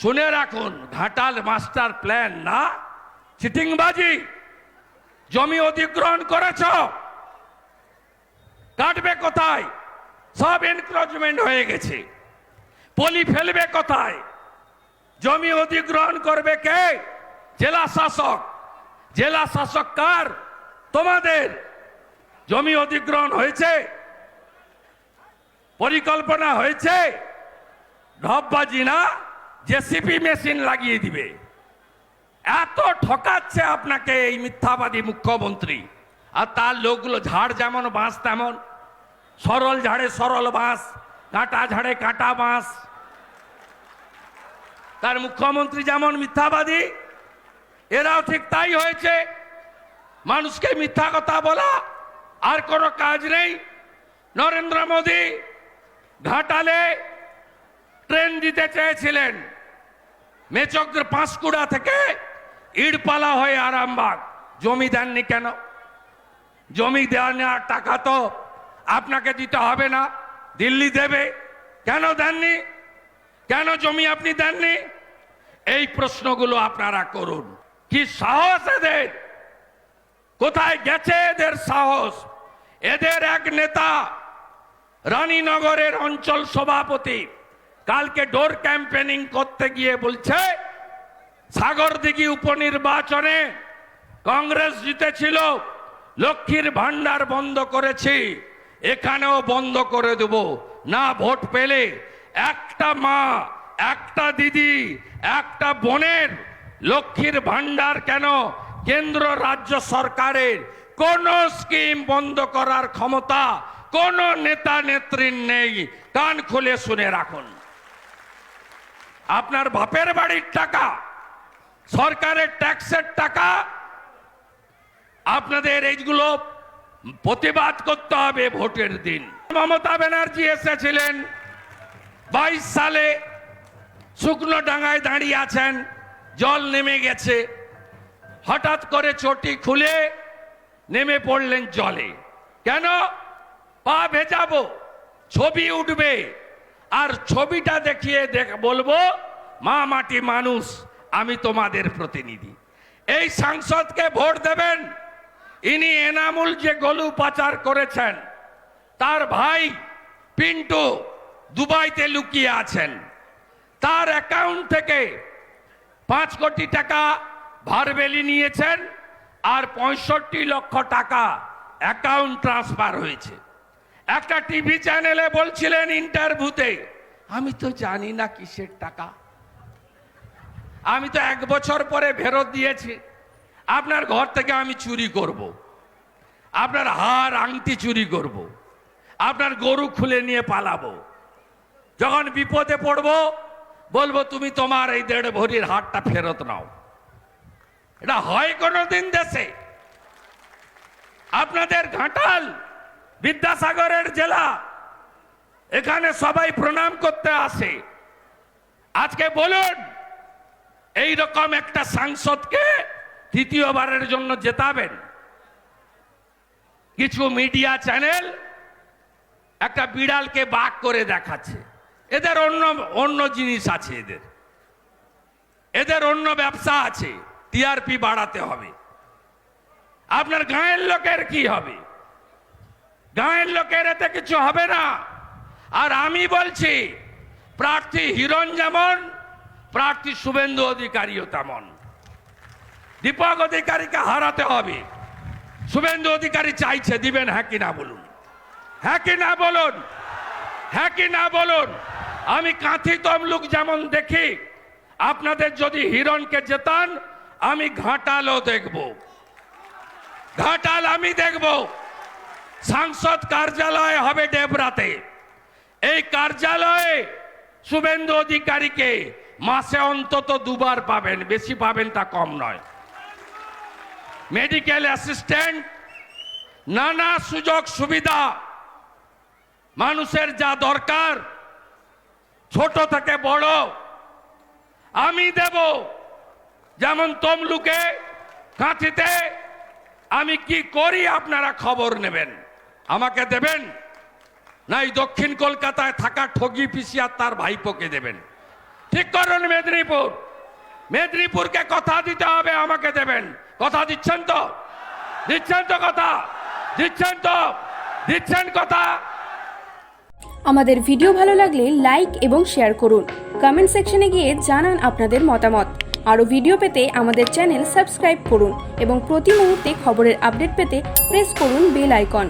শুনে রাখুন, Ghatal master plan না, চিটিংবাজি, জমি অধিগ্রহণ করেছ, কাটবে কোথায়? সব এনক্রোচমেন্ট হয়ে গেছে। পলি ফেলবে কোথায়? জমি অধিগ্রহণ করবে কে? জেলা শাসক। জেলা শাসক কার? তোমাদের। জমি অধিগ্রহণ হয়েছে? পরিকল্পনা হয়েছে? ঢপবাজি না? জেসিপি মেশিন লাগিয়ে দিবে। এত ঠকাচ্ছে আপনাকে এই মিথ্যাবাদী মুখ্যমন্ত্রী। আর তার লোকগুলো ঝাড় যেমন বাঁশ তেমন। সরল ঝাড়ে সরল বাঁশ, কাঁটা ঝাড়ে কাঁটা বাঁশ। তার মুখ্যমন্ত্রী যেমন মিথ্যাবাদী, এরাও ঠিক তাই হয়েছে। মানুষকে মিথ্যা কথা বলা আর কোনো কাজ নেই। নরেন্দ্র মোদী ঘাটালে ট্রেন দিতে চেয়েছিলেন। মেচকদের পাঁশকুড়া থেকে ইড়পালা হয়ে আরামবাগ। জমি দেননি কেন? জমি দেওয়া নেওয়ার টাকা তো আপনাকে দিতে হবে না। দিল্লি দেবে। কেন দেননি? কেন জমি আপনি দেননি? এই প্রশ্নগুলো আপনারা করুন। কি সাহস এদের? কোথায় গেছে এদের সাহস? এদের এক নেতা, রানীনগরের অঞ্চল সভাপতি কালকে ডোর ক্যাম্পেনিং করতে গিয়ে বলছে সাগরদিঘি উপনির্বাচনে কংগ্রেস জিতেছিল, লক্ষ্মীর ভান্ডার বন্ধ করেছি, এখানেও বন্ধ করে দেব। না ভোট পেলে একটা মা, একটা দিদি, একটা বোনের লক্ষ্মীর ভান্ডার কেন কেন্দ্র রাজ্য সরকারের? কোন স্কিম বন্ধ করার ক্ষমতা কোন নেতা নেত্রীর নেই। কান খুলে শুনে রাখুন। আপনার বাপের বাড়ির টাকা, সরকারের ট্যাক্সের টাকা, আপনাদের এইগুলো প্রতিবাদ করতে হবে ভোটের দিন। মমতা ব্যানার্জি এসেছিলেন, বাইশ সালে শুকনো ডাঙায় দাঁড়িয়ে আছেন, জল নেমে গেছে। হঠাৎ করে চটি খুলে নেমে পড়লেন জলে। কেন? পা ভেজাবো, ছবি উঠবে। আর ছবিটা দেখিয়ে দেখ বলব, মা মাটি মানুষ, আমি তোমাদের প্রতিনিধি। এই সাংসদকে ভোট দেবেন। ইনি এনামুল যে গলু পাচার করেছেন, তার ভাই পিন্টু দুবাইতে লুকিয়ে আছেন। তার অ্যাকাউন্ট থেকে পাঁচ কোটি টাকা ভারবেলি নিয়েছেন, আর পঁয়ষট্টি লক্ষ টাকা অ্যাকাউন্ট ট্রান্সফার হয়েছে। একটা টিভি চ্যানেলে বলছিলেন ইন্টারভিউতে, আমি তো জানি না কিসের টাকা। আমি তো এক বছর পরে ফেরত দিয়েছি। আপনার ঘর থেকে আমি চুরি করব। আপনার হার আংটি চুরি করব। আপনার গরু খুলে নিয়ে পালাবো। যখন বিপদে পড়ব, বলব, তুমি তোমার এই দেড় ভরির হারটা ফেরত নাও। এটা হয় কোনো দিন দেশে। আপনাদের ঘাটাল বিদ্যাসাগরের জেলা। এখানে সবাই প্রণাম করতে আসে। আজকে বলুন এই রকম একটা সাংসদকে তৃতীয়বারের জন্য জেতাবেন। কিছু মিডিয়া চ্যানেল একটা বিড়ালকে বাক করে দেখাচ্ছে। এদের অন্য অন্য জিনিস আছে এদের। এদের অন্য ব্যবসা আছে, টিআরপি বাড়াতে হবে। আপনার গাঁয়ের লোকের কি হবে? গাঁয়ের লোকের এতে কিছু হবে না। আর আমি বলছি, প্রার্থী হিরণ যেমন, প্রার্থী শুভেন্দু অধিকারীও তেমন। দীপক অধিকারীকে হারাতে হবে। শুভেন্দু অধিকারী চাইছে, দিবেন হ্যাঁ কি না বলুন। হ্যাঁ কি না বলুন। হ্যাঁ কি না বলুন। আমি কাঁথি তমলুক যেমন দেখি, আপনাদের যদি হিরণকে জেতান, আমি ঘাটালও দেখব। ঘাটাল আমি দেখব। সাংসদ কার্যালয় হবে ডেবরাতে এই কার্যালয়ে শুভেন্দু অধিকারীকে মাসে অন্তত দুবার পাবেন, বেশি পাবেন তা কম নয়। মেডিকেল অ্যাসিস্ট্যান্ট, নানা সুযোগ সুবিধা, মানুষের যা দরকার, ছোট থেকে বড়, আমি দেব। যেমন তমলুকে, কাঁথিতে, আমি কি করি আপনারা খবর নেবেন? আমাকে দেবেন? না এই দক্ষিণ কলকাতায় থাকা ঠগি পিসিয়ার তার ভাইপোকে দেবেন। ঠিক করুন মেদিনীপুর। মেদিনীপুরকে কথা দিতে হবে, আমাকে দেবেন। কথা দিচ্ছেন তো? দিচ্ছেন তো কথা? দিচ্ছেন তো? দিচ্ছেন কথা? আমাদের ভিডিও ভালো লাগলে লাইক এবং শেয়ার করুন। কমেন্ট সেকশনে গিয়ে জানান আপনাদের মতামত। আরও ভিডিও পেতে আমাদের চ্যানেল সাবস্ক্রাইব করুন এবং প্রতি মুহূর্তে খবরের আপডেট পেতে প্রেস করুন বেল আইকন।